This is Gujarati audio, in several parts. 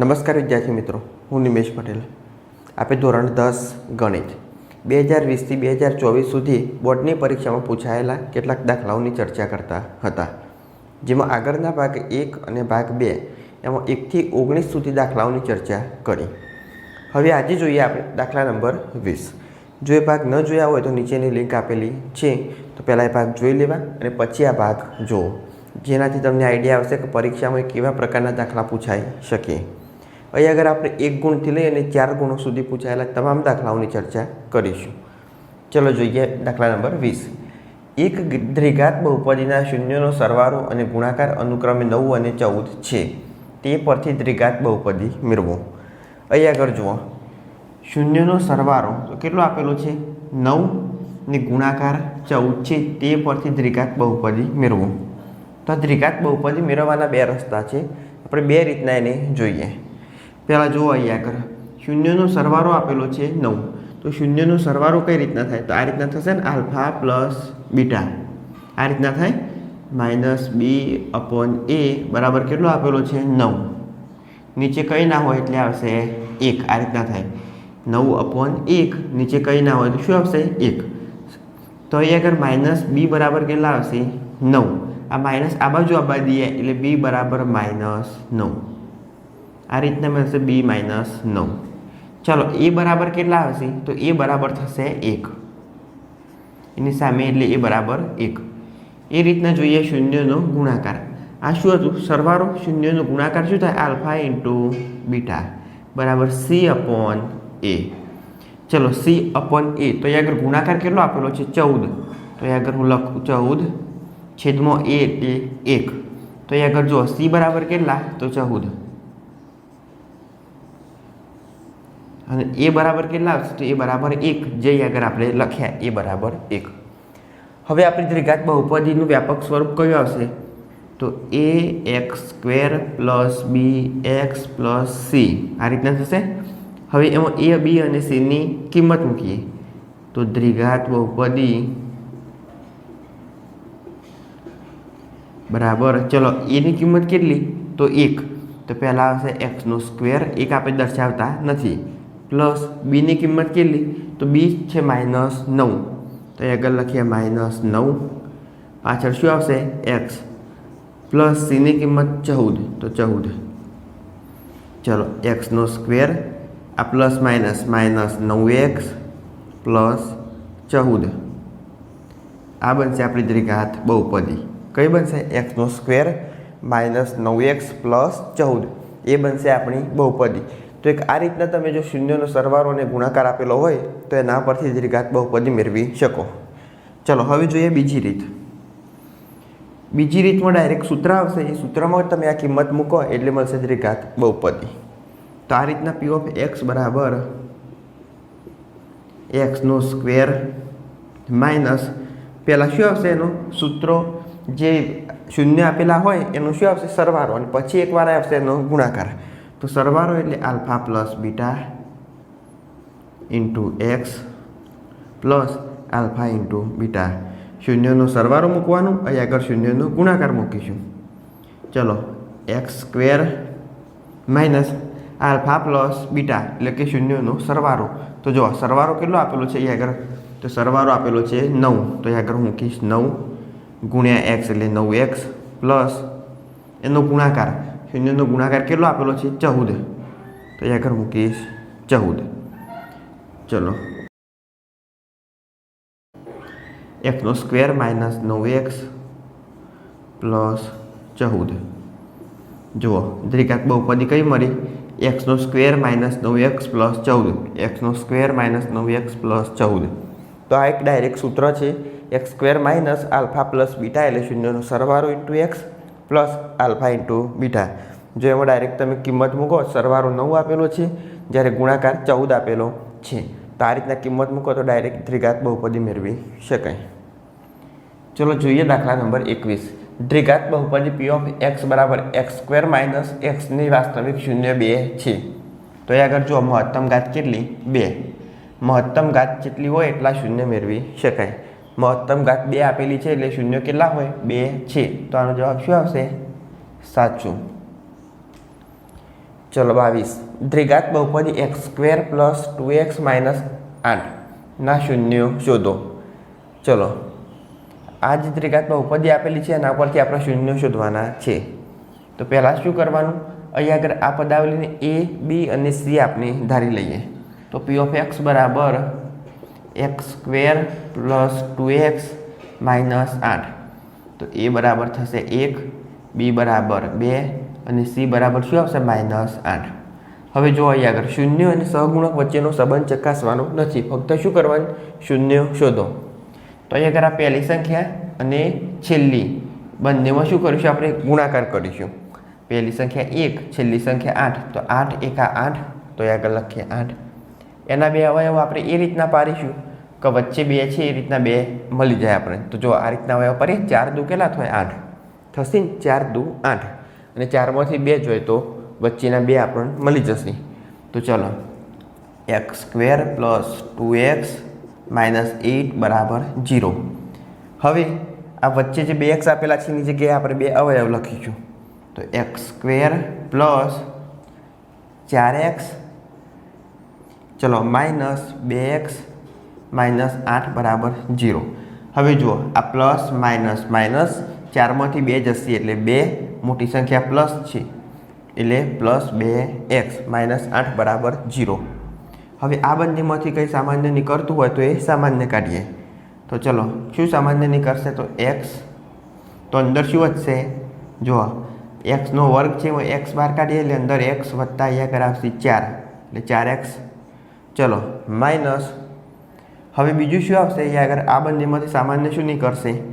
નમસ્કાર વિદ્યાર્થી મિત્રો, હું નિમેશ પટેલ. આપે ધોરણ દસ ગણિત. બે હજાર વીસથી બે હજાર ચોવીસ સુધી બોર્ડની પરીક્ષામાં પૂછાયેલા કેટલાક દાખલાઓની ચર્ચા કરતા હતા. જેમાં આગળના ભાગ એક અને ભાગ બે, એમાં એકથી ઓગણીસ સુધી દાખલાઓની ચર્ચા કરી. હવે આજે જોઈએ આપણે દાખલા નંબર વીસ. જો એ ભાગ ન જોયા હોય તો નીચેની લિંક આપેલી છે, તો પહેલાં એ ભાગ જોઈ લેવા અને પછી આ ભાગ જુઓ. જેનાથી તમને આઈડિયા આવશે કે પરીક્ષામાં કેવા પ્રકારના દાખલા પૂછાઈ શકે. અહીં આગળ આપણે એક ગુણથી લઈ અને ચાર ગુણો સુધી પૂછાયેલા તમામ દાખલાઓની ચર્ચા કરીશું. ચલો જોઈએ દાખલા નંબર વીસ. એક દ્વિઘાત બહુપદીના શૂન્યનો સરવાળો અને ગુણાકાર અનુક્રમે નવ અને ચૌદ છે. તે પરથી દ્વિઘાત બહુપદી મેળવો. અહીં આગળ જુઓ. શૂન્યનો સરવાળો તો કેટલો આપેલો છે? નવ ને ગુણાકાર ચૌદ છે. તે પરથી દ્વિઘાત બહુપદી મેળવો. તો આ દ્વિઘાત બહુપદી મેળવવાના બે રસ્તા છે. આપણે બે રીતના એને જોઈએ. પહેલાં જુઓ અહીંયા આગળ. શૂન્યનો સરવાળો આપેલો છે નવ. તો શૂન્યનો સરવાળો કઈ રીતના થાય? તો આ રીતના થશે ને આલ્ફા પ્લસ બીટા. આ રીતના થાય? માઇનસ બી અપોન એ બરાબર કેટલો આપેલો છે? નવ. નીચે કંઈ ના હોય એટલે આવશે એક. આ રીતના થાય. નવ અપોન એક નીચે કંઈ ના હોય તો શું આવશે? એક. તો અહીંયા આગળ માઇનસ બી બરાબર કેટલા આવશે? નવ. આ માઇનસ આ બાજુ આવવા દઈએ એટલે બી બરાબર માઇનસ નવ. આ રીતના મળશે બી માઇનસ નવ. ચાલો, એ બરાબર કેટલા આવશે તો એ બરાબર થશે એક. એની સામે એટલે એ બરાબર એક. એ રીતના જોઈએ શૂન્યનો ગુણાકાર. આ શું હતું? સરવારો શૂન્યનો ગુણાકાર શું થાય? Alpha into beta. બરાબર સી અપોન એ. ચલો, સી અપોન એ. તો એ આગળ ગુણાકાર કેટલો આપેલો છે? ચૌદ. તો એ આગળ હું લખું, ચૌદ છેદમાં એ એટલે એક. તો એ આગળ જો સી બરાબર કેટલા? તો ચૌદ. અને એ બરાબર કેટલા આવશે? તો એ બરાબર એક, જે આગળ આપણે લખ્યા, એ બરાબર એક. હવે આપણી દ્વિઘાત બહુપદીનું વ્યાપક સ્વરૂપ કયું આવશે? તો A X square plus B X plus C. આ રીતના થશે. હવે એમાં એ, બી અને સીની કિંમત મૂકીએ. તો દ્વિઘાત બહુપદી બરાબર, ચલો, એની કિંમત કેટલી? તો એક. તો પહેલાં આવશે એક્સનો સ્ક્વેર. એક આપણે દર્શાવતા નથી. પ્લસ બીની કિંમત કેટલી? તો બી છે માઇનસ નવ. તો અહીં આગળ લખીએ માઇનસ નવ. પાછળ શું આવશે? એક્સ. પ્લસ સીની કિંમત ચૌદ. તો ચૌદ. ચલો એક્સનો સ્ક્વેર. આ પ્લસ માઇનસ માઇનસ નવ એક્સ પ્લસ ચૌદ. આ બનશે આપણી દ્વિઘાત બહુપદી. કઈ બનશે? એક્સનો સ્ક્વેર માઇનસ નવ એક્સ પ્લસ ચૌદ. એ બનશે આપણી બહુપદી. તો એક આ રીતના તમે જો શૂન્યનો સરવાળો અને ગુણાકાર આપેલો હોય, તો એના પરથી દ્વિઘાત બહુપદી મેળવી શકો. ચલો, હવે જોઈએ બીજી રીત. બીજી રીતમાં ડાયરેક્ટ સૂત્ર આવશે. એ સૂત્રમાં તમે આ કિંમત મૂકો, એટલે મળશે દ્વિઘાત બહુપદી. તો આ રીતના પી ઓફ એક્સ બરાબર એક્સનો સ્ક્વેર માઇનસ પહેલાં શું આવશે એનું? સૂત્રો જે શૂન્ય આપેલા હોય, એનું શું આવશે? સરવાળો. અને પછી એકવાર આવશે એનો ગુણાકાર. તો સરવાળો એટલે alpha plus beta into X plus alpha into beta. શૂન્યનો સરવાળો મૂકવાનું, અહીં આગળ શૂન્યનો ગુણાકાર મૂકીશું. ચલો, X square minus alpha plus beta, એટલે કે શૂન્યનો સરવાળો. તો જો સરવાળો કેટલો આપેલો છે અહીં આગળ? તો સરવાળો આપેલો છે નવ. તો અહીં આગળ મૂકીશ નવ ગુણ્યા એક્સ એટલે નવ એક્સ પ્લસ એનો ગુણાકાર. શૂન્યનો ગુણાકાર કેટલો આપેલો છે ચૌદ તો અહીં આગળ મૂકીશ ચૌદ ચલો એક્સનો સ્ક્વેર માઇનસ નવ એક્સ પ્લસ ચૌદ જુઓ દ્વિઘાત બહુપદી કઈ મળી એક્સનો સ્ક્વેર માઇનસ નવ એક્સ પ્લસ ચૌદ એક્સનો સ્ક્વેર માઇનસ નવ એક્સ પ્લસ ચૌદ તો આ એક ડાયરેક્ટ સૂત્ર છે X square minus alpha plus beta એટલે શૂન્યનો સરવાળો into X plus alpha into beta જો એમાં ડાયરેક્ટ તમે કિંમત મૂકો, સરવારો નવ આપેલો છે, જ્યારે ગુણાકાર ચૌદ આપેલો છે. તો આ રીતના કિંમત મૂકો તો ડાયરેક્ટ દ્વિઘાત બહુપદી મેળવી શકાય. ચલો જોઈએ દાખલા નંબર એકવીસ. દ્વિઘાત બહુપદી પી ઓફ એક્સ બરાબર એક્સ સ્ક્વેર માઇનસ એક્સની વાસ્તવિક શૂન્ય બે છે. તો એ આગળ જુઓ, મહત્તમ ઘાત કેટલી? બે. મહત્તમ ઘાત જેટલી હોય એટલા શૂન્ય મેળવી શકાય. મહત્તમ ઘાત બે આપેલી છે એટલે શૂન્ય કેટલા હોય? બે છે. તો આનો જવાબ શું આવશે? સાચું. ચલો, બાવીસ. દ્વિઘાત બહુપદી X square plus two X minus આઠના શૂન્યો, શોધો. ચલો. આ જે દ્વિઘાત બહુપદી આપેલી છે, એના પરથી આપણે શૂન્યો શોધવાના છે. તો પહેલાં શું કરવાનું? અહીંયા આગળ આ પદાવલીને એ બી અને સી આપણે ધારી લઈએ. તો પી ઓફ એક્સ બરાબર X square plus two X minus આઠ. તો એ બરાબર થશે એક બી બરાબર બે અને સી બરાબર શું આવશે? માઇનસ આઠ. હવે જો અહીં આગળ શૂન્ય અને સહગુણક વચ્ચેનો સંબંધ ચકાસવાનો નથી. ફક્ત શું કરવાનું? શૂન્ય શોધો. તો અહીં આગળ આ પહેલી સંખ્યા અને છેલ્લી. બંનેમાં શું કરીશું આપણે? ગુણાકાર કરીશું. પહેલી સંખ્યા એક, છેલ્લી સંખ્યા આઠ. તો આઠ એકા આઠ, તો એ આગળ લખીએ આઠ. એના બે અવયવ આપણે એ રીતના પાડીશું કે વચ્ચે બે છે, એ રીતના બે મળી જાય આપણે. તો જો આ રીતના અવયવ પડીએ ચાર દુ કેટલા થાય? આઠ. થશે ને? ચાર દુ આઠ. અને ચારમાંથી બે જોઈએ તો વચ્ચેના બે આપણને મળી જશે. તો ચલો X square plus two X minus eight બરાબર જીરો હવે આ વચ્ચે જે બે એક્સ આપેલા છે, એની જગ્યાએ આપણે બે અવયવ લખીશું. તો એક્સ સ્ક્વેર પ્લસ ચાર એક્સ ચલો માઇનસ બે એક્સ માઇનસ આઠ બરાબર જીરો હવે જુઓ, આ પ્લસ માઇનસ માઇનસ ચારમાંથી બે જશે એટલે બે મોટી સંખ્યા પ્લસ છે. એટલે પ્લસ બે એક્સ માઇનસ આઠ બરાબર જીરો હવે આ બંનેમાંથી કંઈ સામાન્ય નીકળતું હોય તો એ સામાન્ય કાઢીએ. તો ચલો, શું સામાન્ય નીકળશે તો એક્સ? તો અંદર શું વધશે? જુઓ, એક્સનો વર્ગ છે, એમાં એક્સ બહાર કાઢીએ એટલે અંદર એક્સ વત્તા અહીંયા કરાવશે ચાર. એટલે ચાર એક્સ. ચલો, માઇનસ. હવે બીજું શું આવશે? અહીંયા આગળ આ બંનેમાંથી સામાન્ય શું નીકળશે?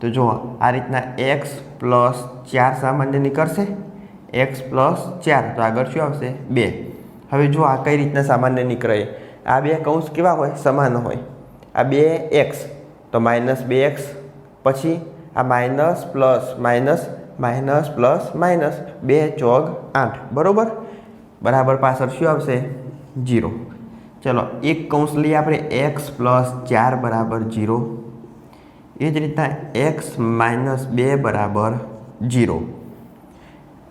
તો જુઓ, આ રીતના એક્સ પ્લસ ચાર સામાન્ય નીકળશે. એક્સ પ્લસ ચાર, તો આગળ શું આવશે? બે. હવે જો આ કઈ રીતના સામાન્ય નીકળે? આ બે કૌંસ કેવા હોય? સમાન હોય. આ બે એક્સ તો માઇનસ બે એક્સ પછી આ minus plus minus minus plus minus બે ચોગ આઠ. બરાબર? બરાબર પાછળ શું આવશે? જીરો ચલો, એક કૌંસ લઈએ આપણે એક્સ પ્લસ ચાર બરાબર જીરો એ જ રીતના એક્સ માઇનસ બે બરાબર જીરો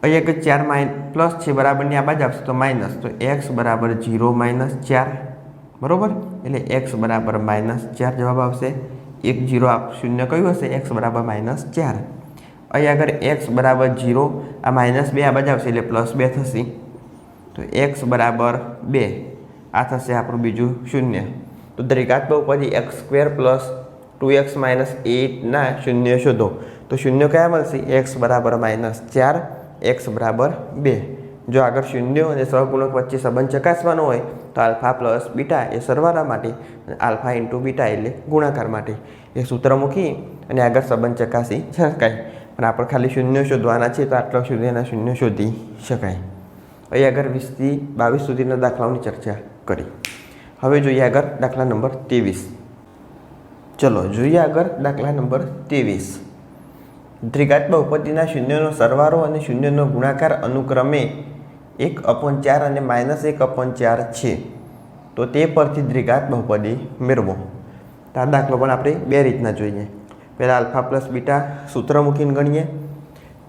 અહીંયા કે ચાર માઇન, પ્લસ છે બરાબરની આ બાજુ આપશે તો માઇનસ. તો એક્સ બરાબર જીરો માઇનસ ચાર. બરાબર? એટલે એક્સ બરાબર માઇનસ ચાર જવાબ આવશે. એક જીરો આપ શૂન્ય કયું હશે? એક્સ બરાબર માઇનસ ચાર. અહીં આગળ એક્સ બરાબર જીરો આ માઇનસ બે આ બાજુ આવશે એટલે પ્લસ બે થશે. તો એક્સ બરાબર બે. આ થશે આપણું બીજું શૂન્ય. તો દરેક આત્મા ઉપરથી X square plus two X minus એટના શૂન્ય શોધો. તો શૂન્ય કયા મળશે? એક્સ બરાબર માઇનસ ચાર, એક્સ બરાબર બે. જો આગળ શૂન્ય અને સહગુણક વચ્ચે સંબંધ ચકાસવાનો હોય, તો આલ્ફા પ્લસ બીટા એ સરવાળા માટે આલ્ફા ઇન્ટુ બીટા એટલે ગુણાકાર માટે. એ સૂત્ર મૂકી અને આગળ સંબંધ ચકાસી શકાય. પણ આપણે ખાલી શૂન્ય શોધવાના છે, તો આટલા સુધીના શૂન્ય શોધી શકાય. અહીં આગળ વીસથી બાવીસ સુધીના દાખલાઓની ચર્ચા કરી. હવે જોઈએ આગળ દાખલા નંબર ત્રેવીસ. ચલો જોઈએ આગળ દાખલા નંબર ત્રેવીસ. દ્વિઘાત બહુપતિના શૂન્યનો સરવારો અને શૂન્યનો ગુણાકાર અનુક્રમે એક અપોન ચાર અને માઇનસ એક અપોન ચાર છે. તો તે પરથી દ્વિઘાત બહુપદી મેળવો. તો દાખલો પણ આપણે બે રીતના જોઈએ. પહેલાં આલ્ફા પ્લસ બીટા સૂત્ર મૂકીને ગણીએ.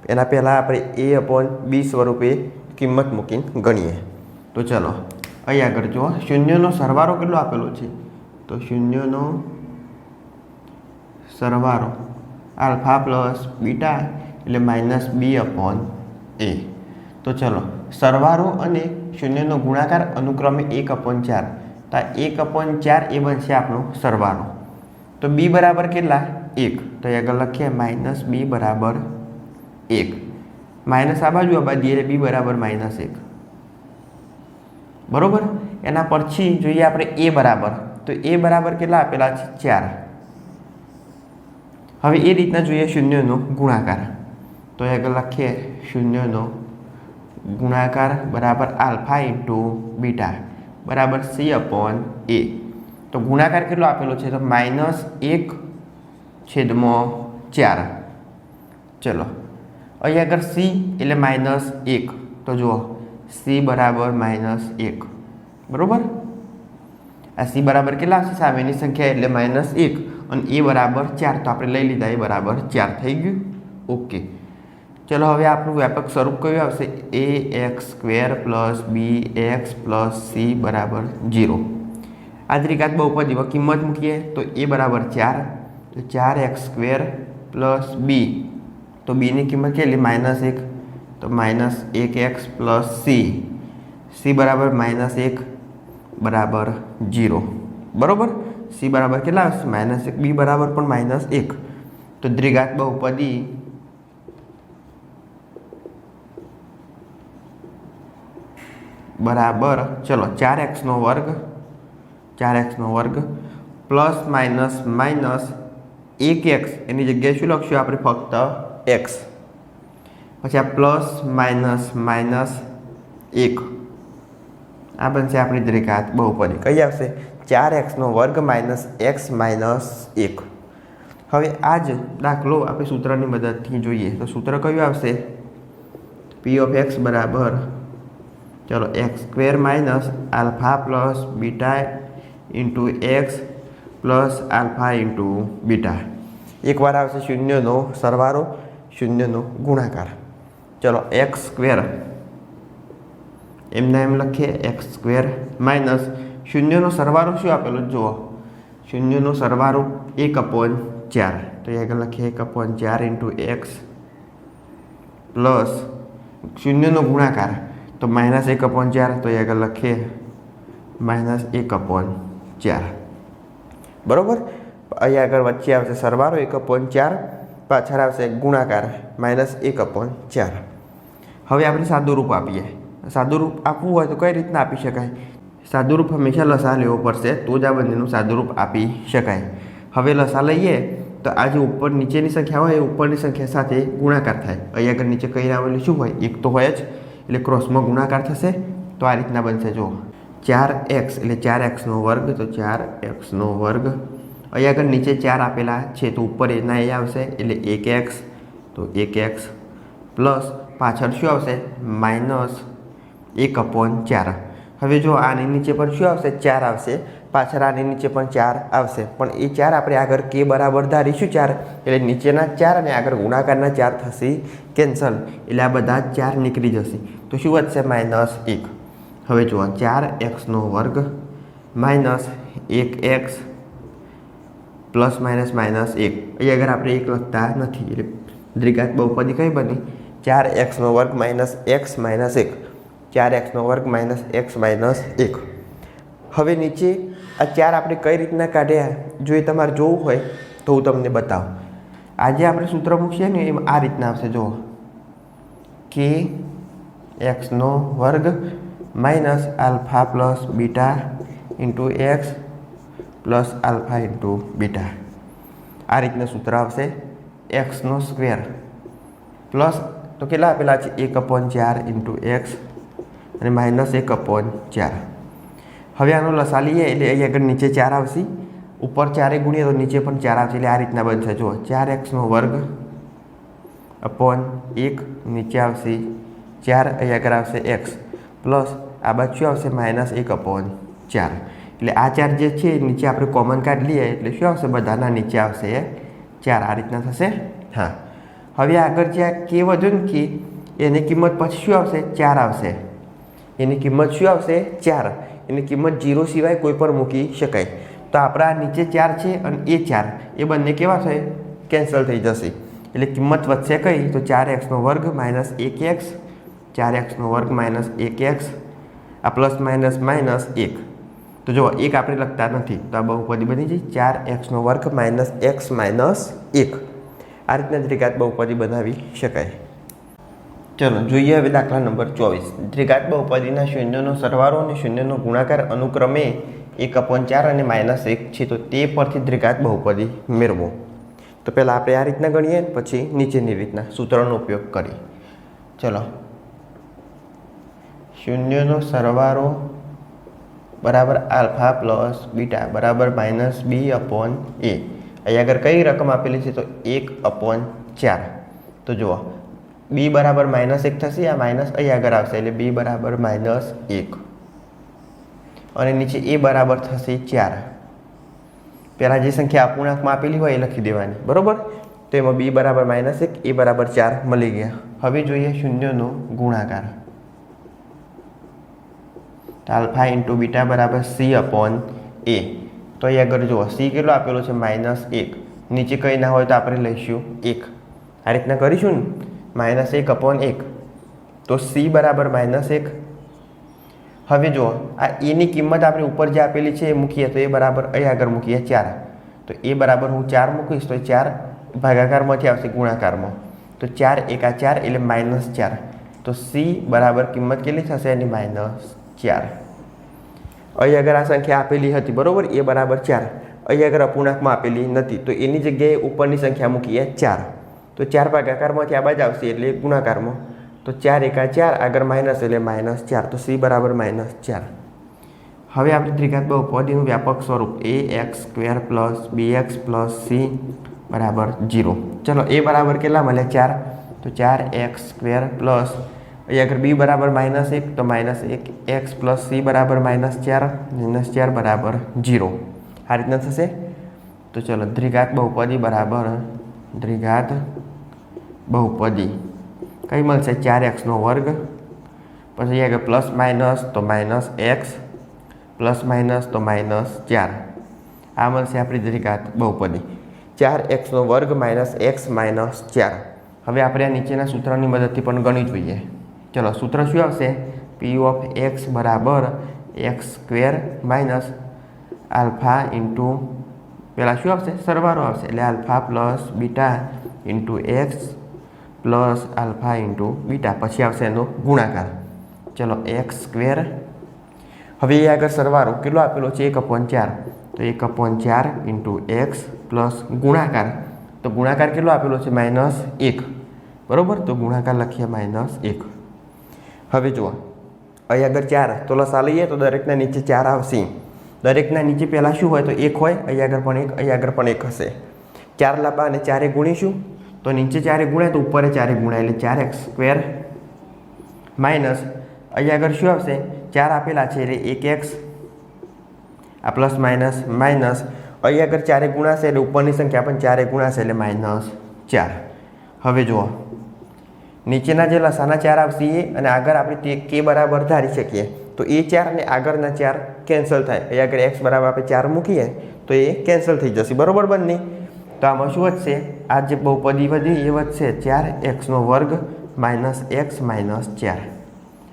એના પહેલાં આપણે એ અપોન બી સ્વરૂપે કિંમત મૂકીને ગણીએ. તો ચલો, અહીં આગળ જુઓ. શૂન્યનો સરવારો કેટલો આપેલો છે? તો શૂન્યનો સરવાળો આલ્ફા પ્લસ બીટા એટલે માઇનસ બી અપોન એ. તો ચલો સરવાળો અને શૂન્યનો ગુણાકાર અનુક્રમે એક અપોન ચાર. તો આ એક અપોન ચાર એ બનશે આપણો સરવાળો તો બી બરાબર કેટલા? એક. તો એ આગળ લખીએ, માઇનસ બી બરાબર એક. માઇનસ આ બાજુ આ બાજુ એટલે બી બરાબર માઇનસ એક. બરાબર? એના પછી જોઈએ આપણે એ બરાબર. તો એ બરાબર કેટલા આપેલા છે? ચાર. હવે એ રીતના જોઈએ શૂન્યનો ગુણાકાર. તો એ આગળ લખીએ, શૂન્યનો ગુણાકાર બરાબર આલ્ફા ઇન્ટુ બીટા બરાબર સી અપોન એ. તો ગુણાકાર કેટલો આપેલો છે? તો માઇનસ એક છેદમાં ચાર. ચલો, અહીં આગળ સી એટલે માઇનસ એક. તો જુઓ, સી બરાબર માઇનસ એક. બરાબર? આ સી બરાબર કેટલા આવશે સામેની સંખ્યા એટલે માઇનસ એક. અને એ બરાબર ચાર તો આપણે લઈ લીધા, એ બરાબર ચાર થઈ ગયું. ઓકે. ચલો, હવે આપણું વ્યાપક સ્વરૂપ કયું આવશે? A X square plus B X plus C બરાબર જીરો આ દ્રિઘાત બહુપદીમાં કિંમત મૂકીએ તો એ બરાબર ચાર. તો ચાર એક્સ સ્ક્વેર પ્લસ બી તો બીની કિંમત કેટલી? માઇનસ એક. તો માઇનસ એક એક્સ પ્લસ સી સી બરાબર માઇનસ એક બરાબર જીરો બરાબર? સી બરાબર કેટલા આવશે? માઇનસ એક, બી બરાબર પણ માઇનસ એક. તો દ્વિઘાત બહુપદી બરાબર, ચલો, ચાર એક્સનો વર્ગ, ચાર એક્સનો વર્ગ, પ્લસ માઇનસ માઇનસ એક એક્સ. એની જગ્યાએ શું લખશું આપણે ફક્ત એક્સ. પછી આ પ્લસ માઇનસ માઇનસ એક. આ બનશે આપણી દ્વિઘાત બહુપદી. કઈ આવશે? ચાર એક્સનો વર્ગ માઇનસ એક્સ માઇનસ એક. હવે આ જ દાખલો આપણે સૂત્રની મદદથી જોઈએ. તો સૂત્ર કયું આવશે? પી ઓફ એક્સ બરાબર. ચલો X square minus alpha plus beta into X plus alpha into beta એકવાર આવશે શૂન્યનો સરવારો શૂન્યનો ગુણાકાર. ચલો એક્સ સ્ક્વેર એમને એમ લખીએ એક્સ સ્ક્વેર માઇનસ શૂન્યનો સરવાળો શું આપેલો? જુઓ. શૂન્યનો સરવાળો એક અપોન ચાર. તો આગળ લખીએ, એક અપોન ચાર ઇન્ટુ એક્સ પ્લસ શૂન્યનો ગુણાકાર. તો માઇનસ એક અપોન ચાર, તો આગળ લખીએ માઇનસ એક અપોન ચાર. બરાબર? અહીંયા આગળ વચ્ચે આવશે સરવાળો, એક અપોન ચાર. પાછળ આવશે ગુણાકાર માઇનસ એક અપોન ચાર. હવે આપણે સાદું રૂપ આપીએ. સાદું રૂપ આપવું હોય તો કઈ રીતના આપી શકાય? સાદું રૂપ હંમેશા લસા લેવો પડશે, તો જ આ બંનેનું સાદુરૂપ આપી શકાય. હવે લસા લઈએ, તો આ જે ઉપર નીચેની સંખ્યા હોય, એ ઉપરની સંખ્યા સાથે ગુણાકાર થાય. અહીં આગળ નીચે કઈ આવેલું શું હોય? એક તો હોય જ, એટલે ક્રોસમાં ગુણાકાર થશે, તો આ રીતના બનશે. જો ચાર એક્સ, એટલે ચાર એક્સનો વર્ગ, તો ચાર એક્સનો વર્ગ. અહીં આગળ નીચે ચાર આપેલા છે, તો ઉપર એના એ આવશે, એટલે એક એક્સ, તો એક એક્સ. પ્લસ પાછળ શું આવશે? માઇનસ એક અપોન ચાર. હવે જો આની નીચે પણ શું આવશે? ચાર આવશે. પાછળ આની નીચે પણ ચાર આવશે. પણ એ ચાર આપણે આગળ કે બરાબર ધારીશું ચાર. એટલે નીચેના ચાર અને આગળ ગુણાકારના ચાર થશે કેન્સલ એટલે આ બધા ચાર નીકળી જશે. તો શું વધશે? માઇનસ એક. હવે જુઓ, ચાર એક્સનો વર્ગ માઇનસ એક એક્સ પ્લસ માઇનસ માઇનસ એક. અહીં આગળ આપણે એક લખતા નથી. એટલે દ્વિઘાત બહુપદી કઈ બની? ચાર એક્સનો વર્ગ માઇનસ એક્સ માઇનસ એક. ચાર એક્સનો વર્ગ માઇનસ એક્સ માઇનસ એક. હવે નીચે આ ચાર આપણે કઈ રીતના કાઢ્યા? જો એ તમારે જોવું હોય તો હું તમને બતાવું. આજે આપણે સૂત્ર મૂકીએ ને એમ આ રીતના આવશે, જુઓ. કે એક્સનો વર્ગ minus alpha plus beta into X plus alpha into beta. આ રીતના સૂત્ર આવશે એક્સનો સ્ક્વેર. પ્લસ તો કેટલા આપેલા છે? એક અપોન ચાર ઇન્ટુ એક્સ અને માઇનસ એક અપોન ચાર. હવે આનો લસા લઈએ એટલે અહીં આગળ નીચે ચાર આવશે. ઉપર ચારે ગુણીએ તો નીચે પણ ચાર આવશે એટલે આ રીતના બનશે જુઓ, ચાર એક્સનો વર્ગ અપોન એક નીચે આવશે. ચાર અહીં આગળ આવશે એક્સ. પ્લસ આ બાજુ આવશે માઇનસ એક અપોન ચાર. એટલે આ ચાર જે છે નીચે આપણે કોમન કાર્ડ લઈએ એટલે શું આવશે? બધાના નીચે આવશે. એ ચાર આ રીતના થશે. હા. હવે આગળ જે આ કે વધુ ને કે એની કિંમત પછી શું આવશે? ચાર આવશે. એની કિંમત શું આવશે? ચાર. એની કિંમત જીરો સિવાય કોઈ પણ મૂકી શકાય. તો આપણા નીચે ચાર છે અને એ ચાર. એ બંને કેવા થાય કેન્સલ થઈ જશે. એટલે કિંમત વધશે કઈ? તો ચાર એક્સનો વર્ગ માઇનસ એક એક્સ. ચાર એક્સનો વર્ગ માઇનસ એક એક્સ. આ પ્લસ માઇનસ માઇનસ એક. તો જો એક આપણે લખતા નથી. તો આ બહુપદી બની જાય ચાર એક્સનો વર્ગ માઇનસ એક્સ માઇનસ એક. આ રીતના દ્વિઘાત બહુપદી બનાવી શકાય. ચલો, જોઈએ હવે દાખલા નંબર ચોવીસ. દ્વિઘાત બહુપદીના શૂન્યનો સરવાળો અને શૂન્યનો ગુણાકાર અનુક્રમે એક અપોન ચાર અને માઇનસ એક છે, તો તે પરથી દ્વિઘાત બહુપદી મેળવો. તો પહેલાં આપણે આ રીતના ગણીએ, પછી નીચેની રીતના સૂત્રનો ઉપયોગ કરીએ. ચલો. શૂન્યનો સરવાળો બરાબર આલ્ફા પ્લસ બીટા બરાબર માઇનસ બી અપોન એ. અહીં આગળ કઈ રકમ આપેલી છે, તો એક અપોન ચાર. તો જુઓ બી બરાબર માઇનસ એક થશે, આ માઇનસ અહીં આગળ આવશે, એટલે બી બરાબર માઇનસ એક. અને નીચે એ બરાબર થશે ચાર. પહેલાં જે સંખ્યા અપૂર્ણાંકમાં આપેલી હોય એ લખી દેવાની, બરાબર? તો એમાં બી બરાબર માઇનસ એક એ બરાબર ચાર મળી ગયા. હવે જોઈએ શૂન્યનો ગુણાકાર. આલ્ફા ઇન્ટુ બીટા બરાબર સી અપોન એ તો અહીં આગળ જુઓ સી કેટલો આપેલો છે? માઇનસ એક. નીચે કંઈ ના હોય તો આપણે લઈશું એક. આ રીતના કરીશું ને? માઇનસ એક અપોન એક. તો સી બરાબર માઇનસ એક. હવે જુઓ, આ એની કિંમત આપણે ઉપર જે આપેલી છે એ મૂકીએ તો એ બરાબર અહીં આગળ મૂકીએ ચાર. તો એ બરાબર હું ચાર મૂકીશ તો ચાર ભાગાકારમાંથી આવશે ગુણાકારમાં. તો ચાર એકા ચાર એટલે માઇનસ ચાર. તો સી બરાબર કિંમત કેટલી થશે? એની માઇનસ ચાર. અહીં આગળ આ સંખ્યા આપેલી હતી, બરાબર? એ બરાબર ચાર. અહીં આગળ અપૂર્ણાંકમાં આપેલી નથી. તો એની જગ્યાએ ઉપરની સંખ્યા મૂકીએ ચાર. તો ચાર ભાગાકારમાંથી આ બાજુ આવશે એટલે ગુણાકારમાં. તો ચાર એકા ચાર, આગળ માઇનસ એટલે માઇનસ ચાર. તો સી બરાબર માઇનસ ચાર. હવે આપણે ત્રિઘાત બહુપદીનું વ્યાપક સ્વરૂપ A X square plus B X plus C બરાબર જીરો. ચલો, એ બરાબર કેટલા મળે? ચાર. તો ચાર એક્સ સ્ક્વેર પ્લસ અહીં આગળ બી બરાબર માઇનસ એક, તો માઇનસ એક એક્સ પ્લસ સી બરાબર માઇનસ ચાર માઇનસ ચાર બરાબર જીરો. આ રીતના થશે? તો ચલો દ્વિઘાત બહુપદી બરાબર દ્વિઘાત બહુપદી. કઈ મળશે? ચાર એક્સનો વર્ગ. પછી આગળ પ્લસ માઇનસ તો માઇનસ એક્સ, પ્લસ માઇનસ તો માઇનસ ચાર. આ મળશે આપણી દ્વિઘાત બહુપદી. ચાર એક્સનો વર્ગ માઇનસ એક્સ માઇનસ ચાર. હવે આપણે આ નીચેના સૂત્રની મદદથી પણ ગણી જોઈએ. ચલો, સૂત્ર શું આવશે? પી ઓફ એક્સ બરાબર X square minus alpha into પહેલાં શું આવશે? સરવાળો આવશે. એટલે alpha plus beta into X plus alpha into beta. પછી આવશે એનો ગુણાકાર. ચલો એક્સ સ્ક્વેર. હવે એ આગળ સરવારો કેટલો આપેલો છે? એક અપોન ચાર. તો એક અપોન ચાર ઇન્ટુ એક્સ પ્લસ ગુણાકાર. તો ગુણાકાર કેટલો આપેલો છે? માઇનસ એક. બરાબર? તો ગુણાકાર લખીએ માઇનસ એક. હવે જુઓ. અહીં આગળ ચાર. તો લસા લઈએ તો દરેકના નીચે ચાર આવશે. દરેકના નીચે પહેલાં શું હોય? તો એક હોય. અહીં આગળ પણ એક, અહીં આગળ પણ એક હશે. ચાર લાંબા અને ચારે ગુણીશું. તો નીચે ચારે ગુણાય તો ઉપર ચારે ગુણાય, એટલે ચાર એક્સ સ્ક્વેર માઇનસ અહીંયા આગળ શું આવશે? ચાર આપેલા છે, એટલે એક એક્સ, આ પ્લસ માઇનસ માઇનસ. અહીંયા આગળ ચારે ગુણાશે, એટલે ઉપરની સંખ્યા પણ ચારે ગુણાશે, એટલે માઇનસ ચાર. હવે જુઓ. નીચેના જે લસાના ચાર આવશે એ, અને આગળ આપણે તે કે બરાબર ધારી શકીએ. તો એ ચાર અને આગળના ચાર કેન્સલ થાય. અહીંયા આગળ એક્સ બરાબર આપણે ચાર મૂકીએ, તો એ કેન્સલ થઈ જશે. બરાબર બંને? તો આમાં શું વધશે? આ જે બહુપદી વધી એ વધશે ચાર એક્સનો વર્ગ માઇનસ એક્સ માઇનસ ચાર.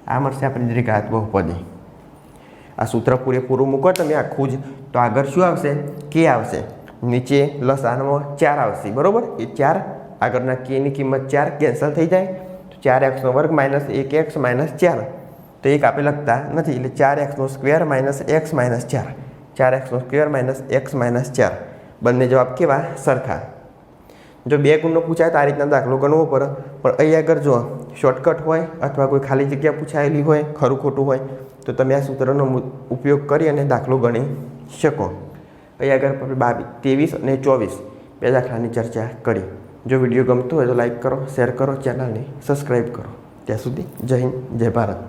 આ મળશે આપણી દ્વિઘાત બહુપદી. આ સૂત્ર પૂરેપૂરું મૂકો તમે આખું જ. તો આગળ શું આવશે? કે આવશે. નીચે લસાનમાં ચાર આવશે. બરાબર? એ ચાર આગળના કેની કિંમત ચાર કેન્સલ થઈ જાય. તો ચાર એક્સનો વર્ગ માઇનસ એક એક્સ માઇનસ ચાર. તો એક આપણે લખતા નથી. એટલે ચાર એક્સનો સ્ક્વેર માઇનસ એક્સ માઇનસ ચાર. ચાર એક્સનો સ્ક્વેર માઇનસ એક્સ માઇનસ ચાર. બંને જવાબ કેવા? સરખા. જો બે ગુણનો પૂછાય તો આ રીતના દાખલો ગણવો પડે. પણ અહીં આગળ જો શોર્ટકટ હોય અથવા કોઈ ખાલી જગ્યા પૂછાયેલી હોય, ખરું ખોટું હોય, તો તમે આ સૂત્રનો ઉપયોગ કરી અને દાખલો ગણી શકો. અહીં આગળ આપણે બાવીસ, ત્રેવીસ અને ચોવીસ બે દાખલાની ચર્ચા કરી. જો વીડિયો ગમતો હોય તો લાઈક કરો, શેર કરો, ચેનલને સબસ્ક્રાઈબ કરો. ત્યાં સુધી જય હિન્દ, જય ભારત.